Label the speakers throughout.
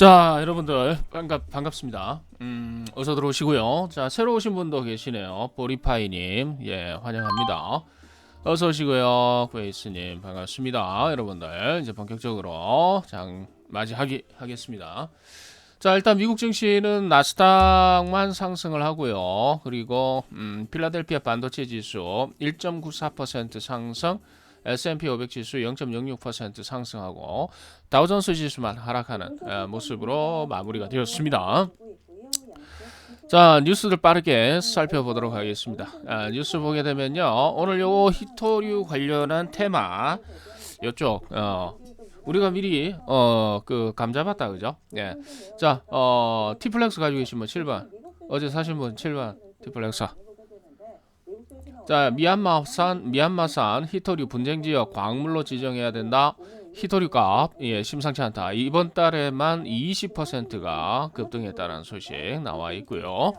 Speaker 1: 자, 여러분들 반갑 반갑습니다. 음, 어서 들어오시고요. 자, 새로 오신 분도 계시네요. 보리파이 님, 예, 환영합니다. 어서 오시고요. 구에이스 님 반갑습니다. 여러분들 이제 본격적으로 장 맞이하기 하겠습니다. 자, 일단 미국 증시는 나스닥만 상승을 하고요. 그리고 음, 필라델피아 반도체 지수 1.94% 상승, S&P 500 지수 0.06% 상승하고 다우존스 지수만 하락하는 어, 모습으로 마무리가 되었습니다. 자 뉴스들 빠르게 살펴보도록 하겠습니다. 아, 뉴스 보게 되면요 오늘 요 히토류 관련한 테마 요쪽 어, 우리가 미리 어 그 감잡았다 그죠? 예. 자 어 티플렉스 가지고 계신 분 7번 어제 사신 분 7번 티플렉스 자 미얀마산 미얀마산 히토류 분쟁 지역 광물로 지정해야 된다. 히토류 값 예, 심상치 않다. 이번 달에만 20%가 급등했다는 소식 나와 있고요.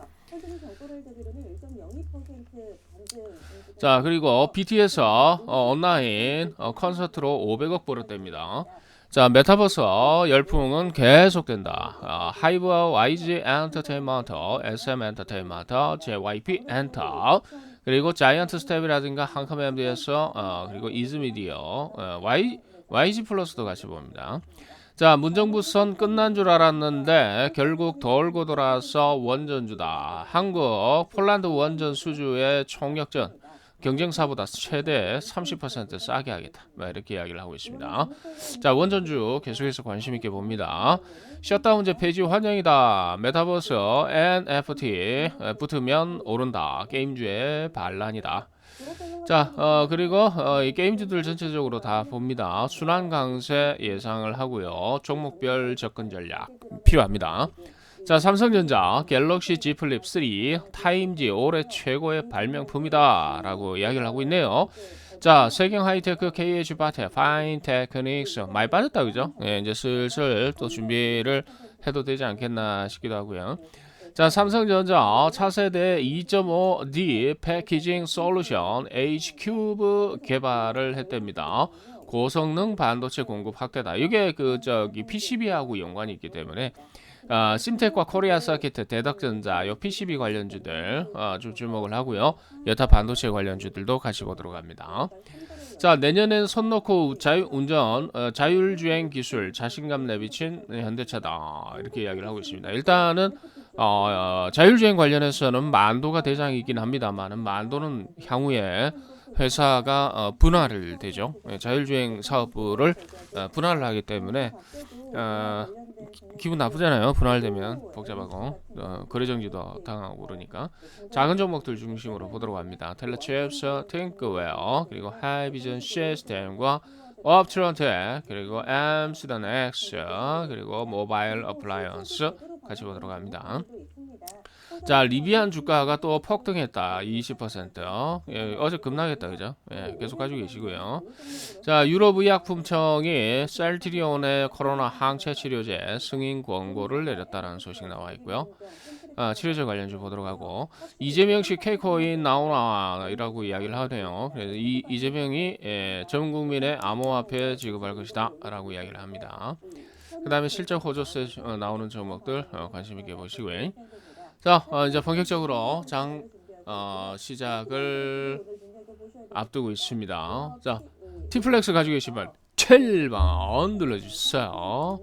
Speaker 1: 자 그리고 BTS 어, 온라인 어, 콘서트로 500억 벌었답니다. 자 메타버스 열풍은 계속된다. 어, 하이브와 YG 엔터테인먼트, SM 엔터테인먼트, JYP 엔터 그리고 자이언트 스텝이라든가 MDS 어, 그리고 이즈미디어 어, Y YG 플러스도 같이 봅니다. 자 문정부선 끝난 줄 알았는데 결국 돌고 돌아서 원전주다. 한국 폴란드 원전 수주의 총력전 경쟁사보다 최대 30% 싸게 하겠다. 뭐 이렇게 이야기를 하고 있습니다. 자 원전주 계속해서 관심 있게 봅니다. 셧다운제 폐지 환영이다. 메타버스 NFT 붙으면 오른다. 게임주의 반란이다. 자, 어, 그리고 어, 이 게임주들 전체적으로 다 봅니다. 순환 강세 예상을 하고요. 종목별 접근 전략 필요합니다. 자, 삼성전자 갤럭시 Z 플립 3 타임지 올해 최고의 발명품이다 라고 이야기를 하고 있네요. 자, 세경 하이테크, KH 바테, 파인 테크닉스 많이 빠졌다 그죠? 예, 이제 슬슬 또 준비를 해도 되지 않겠나 싶기도 하고요. 자, 삼성전자 차세대 2.5D 패키징 솔루션 H-큐브 개발을 했답니다. 고성능 반도체 공급 확대다. 이게 그 저기 PCB하고 연관이 있기 때문에 아, 심텍과 코리아 서키트, 대덕전자, 요 PCB 관련주들 아, 좀 주목을 하고요. 여타 반도체 관련주들도 같이 보도록 합니다. 자 내년엔 손 놓고 자유 운전 어, 자율주행 기술 자신감 내비친 현대차다 이렇게 이야기를 하고 있습니다. 일단은 어, 어, 자율주행 관련해서는 만도가 대장이긴 합니다만은 만도는 향후에 회사가 어, 분할을 되죠. 예, 자율주행 사업부를 어, 분할을 하기 때문에 어, 기분 나쁘잖아요. 분할되면 복잡하고 어, 거래정지도 당하고 그러니까 작은 종목들 중심으로 보도록 합니다. 텔레칩스, 탱크웨어 그리고 하이비전 시스템과 업트런텍 그리고 엠스던 X 그리고 모바일 어플라이언스 같이 보도록 합니다. 자 리비안 주가가 또 폭등했다. 20% 예, 어제 급락했다 그죠? 예, 계속 가지고 계시고요. 자 유럽 의약품청이 셀트리온의 코로나 항체 치료제 승인 권고를 내렸다는 소식 나와 있고요. 아, 치료제 관련주 보도록 하고. 이재명 씨 K코인 나오나이라고 이야기를 하네요. 그래서 이, 이재명이 예, 전 국민의 암호화폐 지급할 것이다라고 이야기를 합니다. 그 다음에 실적 호조세 어, 나오는 종목들 어, 관심 있게 보시고요 자, 어, 이제 본격적으로 장 어, 시작을 앞두고 있습니다. 자, 티플렉스 가지고 계시면 7번 눌러주세요.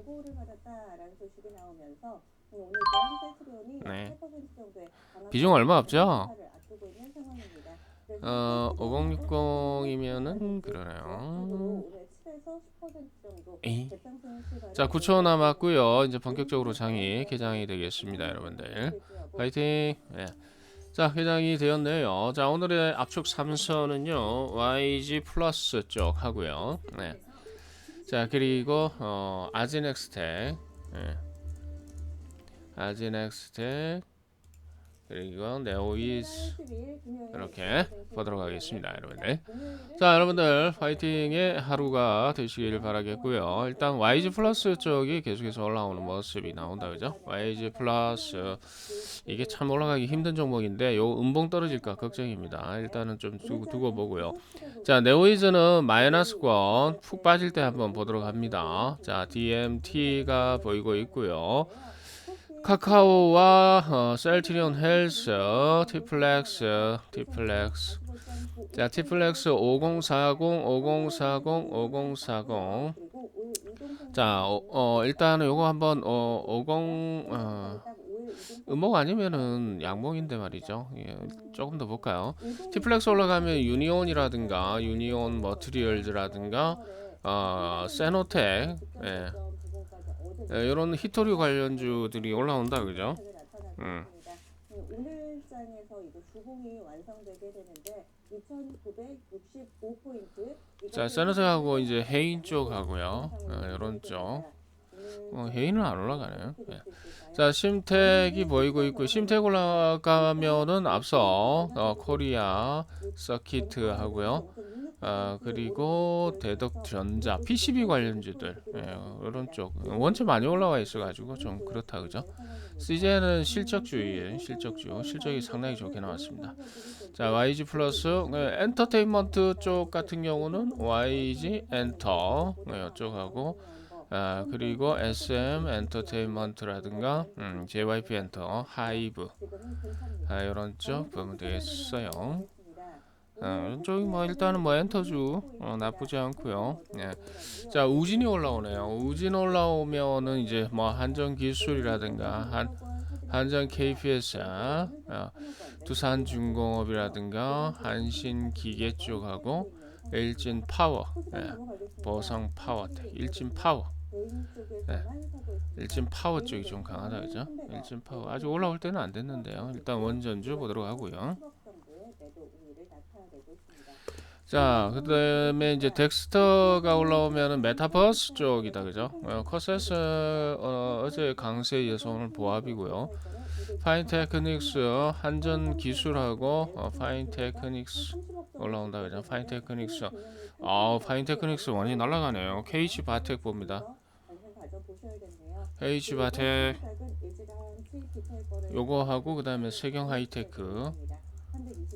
Speaker 1: 네. 비중 얼마 없죠? 어, 5060이면은 그러네요. 에이. 자, 9초 남았고요. 이제 본격적으로 장이 개장이 되겠습니다, 여러분들. 파이팅. 네. 자, 개장이 되었네요. 자, 오늘의 압축 3선은요. YG 플러스 쪽 하고요. 네. 자, 그리고 어, 아지넥스텍. 네. 아지넥스텍 그리고 네오이즈 이렇게 보도록 하겠습니다, 여러분들. 자, 여러분들 파이팅의 하루가 되시길 바라겠고요. 일단 YG 플러스 쪽이 계속해서 올라오는 모습이 나온다, 그죠? YG 플러스 이게 참 올라가기 힘든 종목인데 요 음봉 떨어질까 걱정입니다. 일단은 좀 두고, 두고 보고요. 자, 네오이즈는 마이너스권 푹 빠질 때 한번 보도록 합니다. 자, DMT가 보이고 있고요. 카카오와 어, 셀트리온 헬스, 티플렉스, 티플렉스. 자, 티플렉스 5040, 5040, 5040. 자, 어, 어, 일단은 요거 한번 어, 50 어, 음목 아니면은 양봉인데 말이죠. 예, 조금 더 볼까요? 티플렉스 올라가면 유니온이라든가 유니온 머트리얼즈라든가 어, 세노텍 예, 예, 이런 히토류 관련주들이 올라온다 그죠? 음.
Speaker 2: 오늘장에서 완성되게 되는데 2,965포인트.
Speaker 1: 자, 세노텍하고 이제 해인 쪽 하고요. 어, 이런 쪽. 어, 해인은 안 올라가네요. 예. 자, 심텍이 보이고 있고 심텍 올라가면은 앞서 어, 코리아 서키트 하고요. 아, 그리고 대덕 전자 PCB 관련주들 예, 이런 쪽 원체 많이 올라와 있어가지고 좀 그렇다 그죠? CJ는 실적주의에 실적주 실적이 상당히 좋게 나왔습니다. 자 YG 플러스 네, 엔터테인먼트 쪽 같은 경우는 YG 엔터 네, 이쪽하고 아, 그리고 SM 엔터테인먼트라든가 음, JYP 엔터 하이브 아, 이런 쪽 보면 되겠어요. 어, 이쪽이 뭐 일단은 뭐 엔터주 어, 나쁘지 않고요. 예. 자 우진이 올라오네요. 우진 올라오면은 이제 뭐 한전 기술이라든가 한 한전 KPS, 어, 두산 중공업이라든가 한신 기계 쪽하고 일진 파워, 예. 보성 파워텍, 일진 파워, 네. 일진 파워 쪽이 좀 강하다 그죠? 일진 파워 아직 올라올 때는 안 됐는데요. 일단 원전주 보도록 하고요. 자, 그 다음에 이제 덱스터가 올라오면은 메타버스 쪽이다, 그죠? 어, 커세스 어, 어제 강세 이어서 오늘 보합이고요. 파인테크닉스 한전 기술하고 어, 파인테크닉스 올라온다, 그죠? 파인테크닉스 아, 파인테크닉스 완전히 날아가네요. KH 바텍 봅니다. KH 바텍 요거 하고 그 다음에 세경 하이테크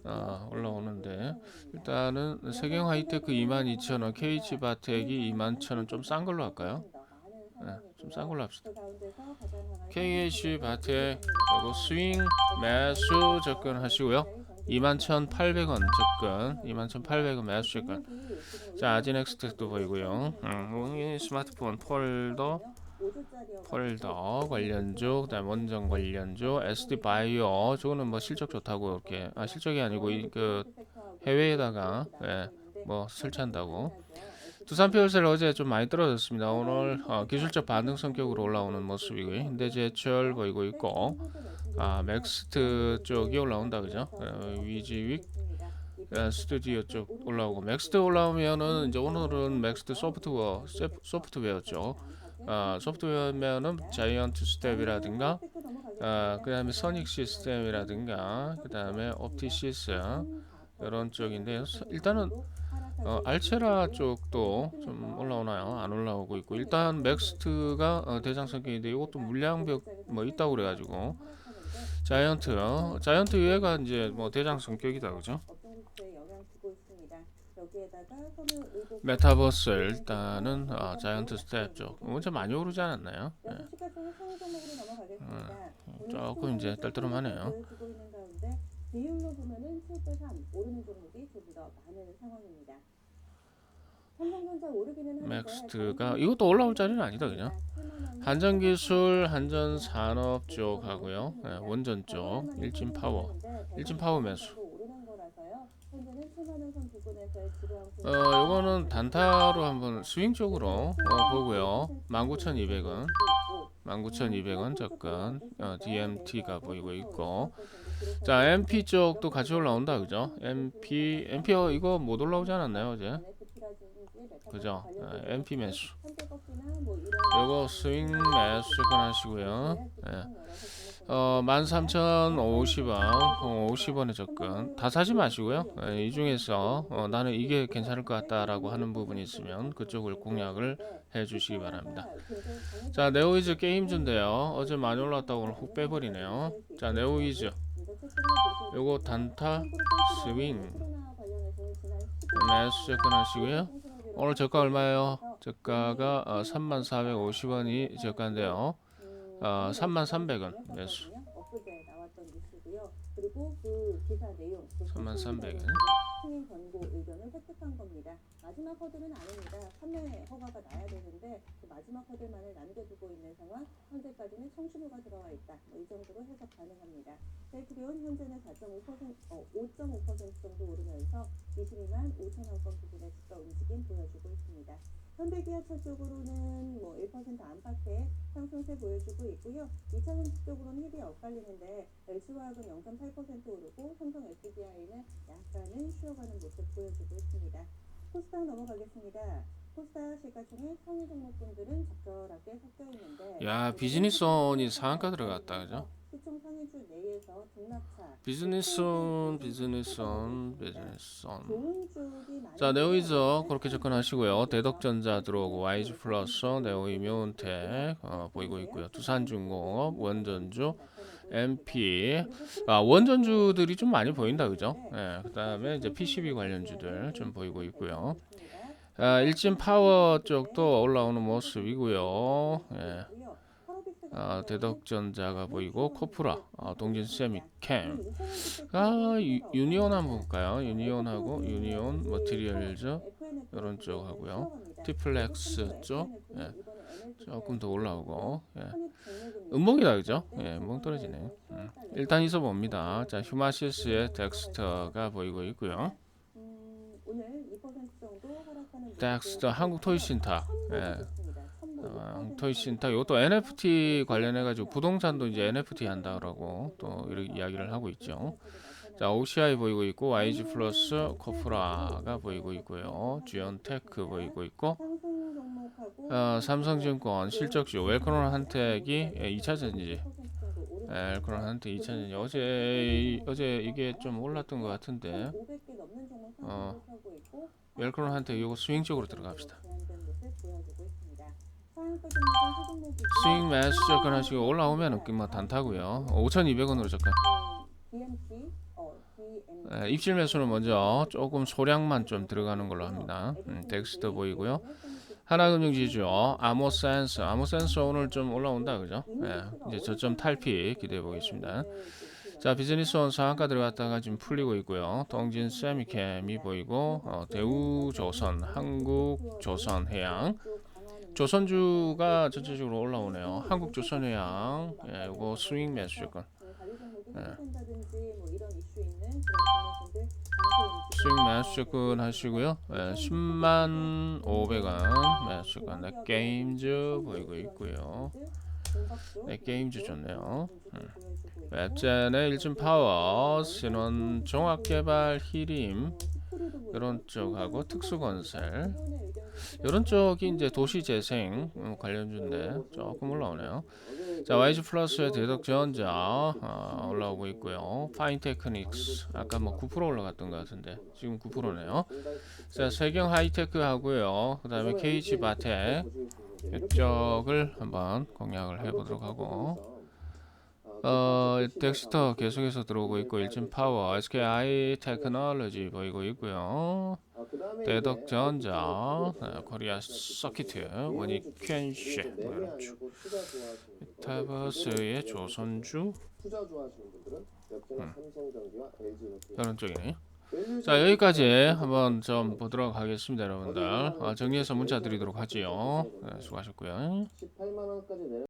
Speaker 1: 아, 올라오는데 일단은 세경 하이테크 22,000원, KH 바텍이 21,000원 좀 싼 걸로 할까요? 네, 좀싼 걸로 합시다. KH 바텍 스윙 매수 접근하시고요. 21,800원 접근, 21,800원 매수 접근. 자, 아지넥스텍도 보이고요. 음, 이 스마트폰 폴더 폴더 관련주, 그다음 원전 관련주, SD 바이오, 저거는 뭐 실적 좋다고 이렇게 아 실적이 아니고 이, 그 해외에다가 예, 뭐 설치한다고. 두산 피어셀 어제 좀 많이 떨어졌습니다. 오늘 어, 기술적 반등 성격으로 올라오는 모습이고요. 현대제철 보이고 있고, 아 맥스트 쪽이 올라온다 그죠? 어, 위지윅 어, 스튜디오 쪽 올라오고 맥스트 올라오면은 이제 오늘은 맥스트 소프트웨어 세- 소프트웨어 쪽 어, 소프트웨어면은 자이언트 스텝이라든가 어, 그 다음에 선익 시스템이라든가 그 다음에 옵티시스 이런 쪽인데 서- 일단은 어, 알체라 쪽도 좀 올라오나요? 안 올라오고 있고 일단 맥스트가 어, 대장 성격인데 이것도 물량벽 뭐 있다고 그래가지고 자이언트 어, 자이언트 얘가 이제 뭐 대장 성격이다 그죠? 메타버스 일단은 어, 자이언트 스텝 쪽 먼저 많이 오르지 않았나요? 예. 조금 이제 떨떠름하네요.
Speaker 2: 비율로 보면은 7대 3 오르는 종목이 조금 더 많은 상황입니다.
Speaker 1: 맥스트가 이것도 올라올 자리는 아니다 그죠? 한전 기술, 한전 산업 쪽 하고요. 예, 원전 쪽, 일진 파워, 일진 파워 매수. 어, 요거는 단타로 한번 스윙 쪽으로 어, 보고요. 19,200원, 19,200원 접근. 어, DMT가 보이고 있고. 자, MP 쪽도 같이 올라온다 그죠? MP, MP 어, 이거 못 올라오지 않았나요 어제? 그죠? 어, MP 매수. 요거 스윙 매수 접근하시고요. 예. 어, 13,050원, 어, 50원에 접근. 다 사지 마시고요. 예, 이 중에서 어, 나는 이게 괜찮을 것 같다라고 하는 부분이 있으면 그쪽을 공략을 해 주시기 바랍니다. 자, 네오이즈 게임즈인데요. 어제 많이 올랐다고 오늘 훅 빼버리네요. 자, 네오이즈. 요거 단타 스윙. 매수 접근하시고요. 오늘 저가 얼마예요? 저가가 어, 3450원이 저가인데요. 어, 3300원 매수.
Speaker 2: 엊그제 나왔던 뉴스고요. 그리고 그 기사 내용,
Speaker 1: 그3300 원.
Speaker 2: 승인 권고 의견을 획득한 겁니다. 마지막 허들은 아닙니다. 판매 허가가 나야 되는데 그 마지막 허들만을 남겨두고 있는 상황. 현재까지는 청취료가 들어와 있다. 뭐 이 정도로 해석 가능합니다. 셀트리온 현재는 4.5% 어, 5.5% 정도 오르면서 22만 5천 원권 부근의 주가 움직임 보여주고 있습니다. 현대기아차 쪽으로는 뭐 1% 안팎의 상승세 보여주고 있고요. 2차 전지 쪽으로는 힐이 엇갈리는데 LC화학은 0.8% 오르고 삼성 SDI는 약간은 쉬어가는 모습 보여주고 있습니다. 코스닥 넘어가겠습니다. 상위 종목군들은 적절하게 섞여 있는데
Speaker 1: 야, 비즈니스온이 상한가 들어갔다. 그죠?
Speaker 2: 시총 상위주 내에서 등락차
Speaker 1: 비즈니스온, 비즈니스온, 비즈니스온. 자, 네오이즈 그렇게 접근하시고요. 대덕전자 들어오고 YG 플러스, 네오이뮤온텍 어, 보이고 있고요. 두산중공업, 원전주, MP. 아, 원전주들이 좀 많이 보인다, 그죠? 예, 그다음에 이제 PCB 관련주들 좀 보이고 있고요. 아, 일진 파워 쪽도 올라오는 모습이고요. 예. 아, 대덕전자가 보이고 코프라, 아, 동진 세미캠. 아, 유, 유니온 한번 볼까요? 유니온하고 유니온 머티리얼즈 이런 쪽 하고요. 티플렉스 쪽 예. 조금 더 올라오고 예. 음봉이다 그죠? 예, 음봉 떨어지네. 음. 일단 있어 봅니다. 자, 휴마시스의 덱스터가 보이고 있고요.
Speaker 2: 음, 오늘 2% 정도 하락하는
Speaker 1: 덱스터 한국 토이신타. 예. 어, 토이신타 이것도 NFT 관련해 가지고 부동산도 이제 NFT 한다라고 또 이렇게 이야기를 하고 있죠. 자, OCI 보이고 있고 YG 플러스 코프라가 보이고 있고요. 주연테크 보이고 있고 어, 삼성증권 실적주 웰크론 한택이 2차 전지 예, 웰크론 한택 2차 전지 어제 어제 이게 좀 올랐던 것 같은데
Speaker 2: 500개 넘는 종목
Speaker 1: 어.
Speaker 2: 상승하고 있고
Speaker 1: 웰크론 한택 이거 스윙 쪽으로 들어갑시다. 스윙 매수 접근하시고 올라오면 뭐 단타고요. 5,200원으로 접근.
Speaker 2: 어
Speaker 1: 예, 입실 매수는 먼저 조금 소량만 좀 들어가는 걸로 합니다. 음, 덱스터 보이고요. 하나금융지주 아모센스 아모센스 오늘 좀 올라온다 그죠? 예, 이제 저점 탈피 기대해 보겠습니다. 자 비즈니스 원 상한가 들어갔다가 지금 풀리고 있고요. 동진 세미캠이 보이고 어, 대우조선, 한국조선해양, 조선주가 전체적으로 올라오네요. 한국조선해양, 예, 이거 스윙 매수 조건.
Speaker 2: 관리 종목이
Speaker 1: 네.
Speaker 2: 회복된다든지 뭐 이런 이슈 있는 그런 종목들
Speaker 1: 스윙 매수 조건 하시고요. 예, 10만 500원 매수 조건. 네, 게임즈 보이고 있고요. 네, 게임즈 좋네요. 음. 웹젠의 일진 파워, 신원 종합개발 히림 이런 쪽하고 특수건설 이런 쪽이 이제 도시재생 음, 관련주인데 조금 올라오네요. 자 YG 플러스의 대덕전자 아, 올라오고 있고요. 파인테크닉스 아까 뭐 9% 올라갔던 것 같은데 지금 9%네요. 자 세경 하이테크 하고요. 그 다음에 KG 바텍 이쪽을 한번 공략을 해보도록 하고. 어, 덱스터 계속해서 들어오고 있고 일진 파워, SKI 테크놀로지 보이고 있고요. 대덕전자, 네, 코리아 서키트, 원익켄시 뭐 이런 쪽. 메타버스의 조선주
Speaker 3: LG노트
Speaker 1: 이런 쪽이네. 자 여기까지 한번 좀 보도록 하겠습니다, 여러분들. 아, 정리해서 문자 드리도록 하지요. 네, 수고하셨고요.
Speaker 3: 18만 원까지 내려